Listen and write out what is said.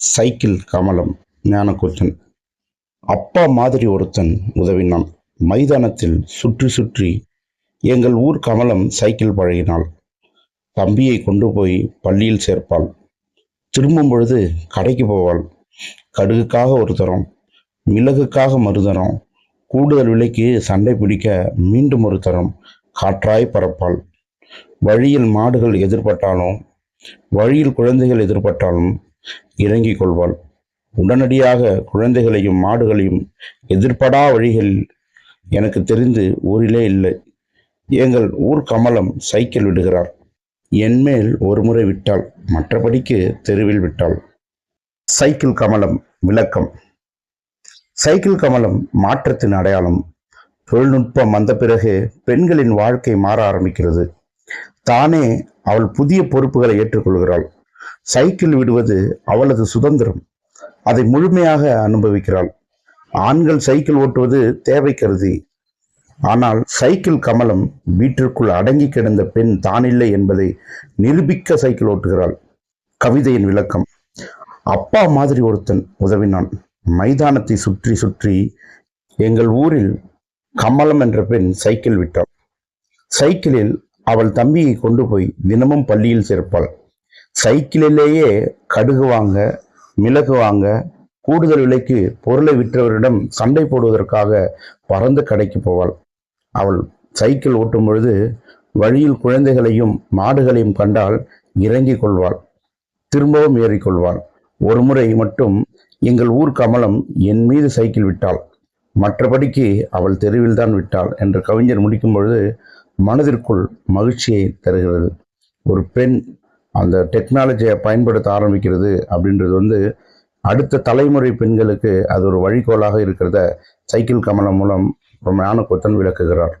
Cycle கமலம் ஞானக்கூத்தன். அப்பா மாதிரி ஒருத்தன் உதவினான். மைதானத்தில் சுற்றி சுற்றி எங்கள் ஊர் கமலம் சைக்கிள் பழகினாள். தம்பியை கொண்டு போய் பள்ளியில் சேர்ப்பாள். திரும்பும் பொழுது கடைக்கு போவாள். கடுகுக்காக ஒரு தரம் மிளகுக்காக மறுதரம் கூடுதல் விலைக்கு சண்டை பிடிக்க மீண்டும் ஒரு தரம் காற்றாய் பறப்பாள். வழியில் மாடுகள் எதிர்பட்டாலும் வழியில் குழந்தைகள் எதிர்பட்டாலும் இறங்கிக் கொள்வாள் உடனடியாக குழந்தைகளையும் மாடுகளையும் எதிர்படா வழிகளில் எனக்கு தெரிந்து ஊரிலே இல்லை. எங்கள் ஊர் கமலம் சைக்கிள் விடுகிறார். என்மேல் ஒரு முறை விட்டாள். மற்றபடிக்கு தெருவில் விட்டாள். சைக்கிள் கமலம் விளக்கம். சைக்கிள் கமலம் மாற்றத்தின் அடையாளம். தொழில்நுட்பம் வந்த பிறகு பெண்களின் வாழ்க்கை மாற ஆரம்பிக்கிறது. தானே அவள் புதிய பொறுப்புகளை ஏற்றுக்கொள்கிறாள். சைக்கிள் விடுவது அவளது சுதந்திரம். அதை முழுமையாக அனுபவிக்கிறாள். ஆண்கள் சைக்கிள் ஓட்டுவது தேவை கருதி. ஆனால் சைக்கிள் கமலம் வீட்டிற்குள் அடங்கி கிடந்த பெண் தானில்லை என்பதை நிரூபிக்க சைக்கிள் ஓட்டுகிறாள். கவிதையின் விளக்கம். அப்பா மாதிரி ஒருத்தன் உதவினான். மைதானத்தை சுற்றி சுற்றி எங்கள் ஊரில் கமலம் என்ற பெண் சைக்கிள் விட்டாள். சைக்கிளில் அவள் தம்பியை கொண்டு போய் தினமும் பள்ளியில் சேர்ப்பாள். சைக்கிளிலேயே கடுகு வாங்க மிளகு வாங்க கூடுதல் விலைக்கு பொருளை விற்றவரிடம் சண்டை போடுவதற்காக பறந்து கடைக்கு போவாள். அவள் சைக்கிள் ஓட்டும் பொழுது வழியில் குழந்தைகளையும் மாடுகளையும் கண்டால் இறங்கிக் கொள்வாள் திரும்பவும் ஏறிக்கொள்வாள் ஒரு முறை மட்டும் எங்கள் ஊர் கமலம் என் மீது சைக்கிள் விட்டாள். மற்றபடிக்கு அவள் தெருவில்தான் விட்டாள் என்று கவிஞர் முடிக்கும் பொழுது மனதிற்குள் மகிழ்ச்சியை தருகிறது. ஒரு பெண் அந்த டெக்னாலஜியை பயன்படுத்த ஆரம்பிக்கிறது அப்படின்றது வந்து அடுத்த தலைமுறை பெண்களுக்கு அது ஒரு வழிகோலாக இருக்கிறத சைக்கிள் கமலம் மூலம் ஞானக்கூத்தன் விளக்குகிறார்.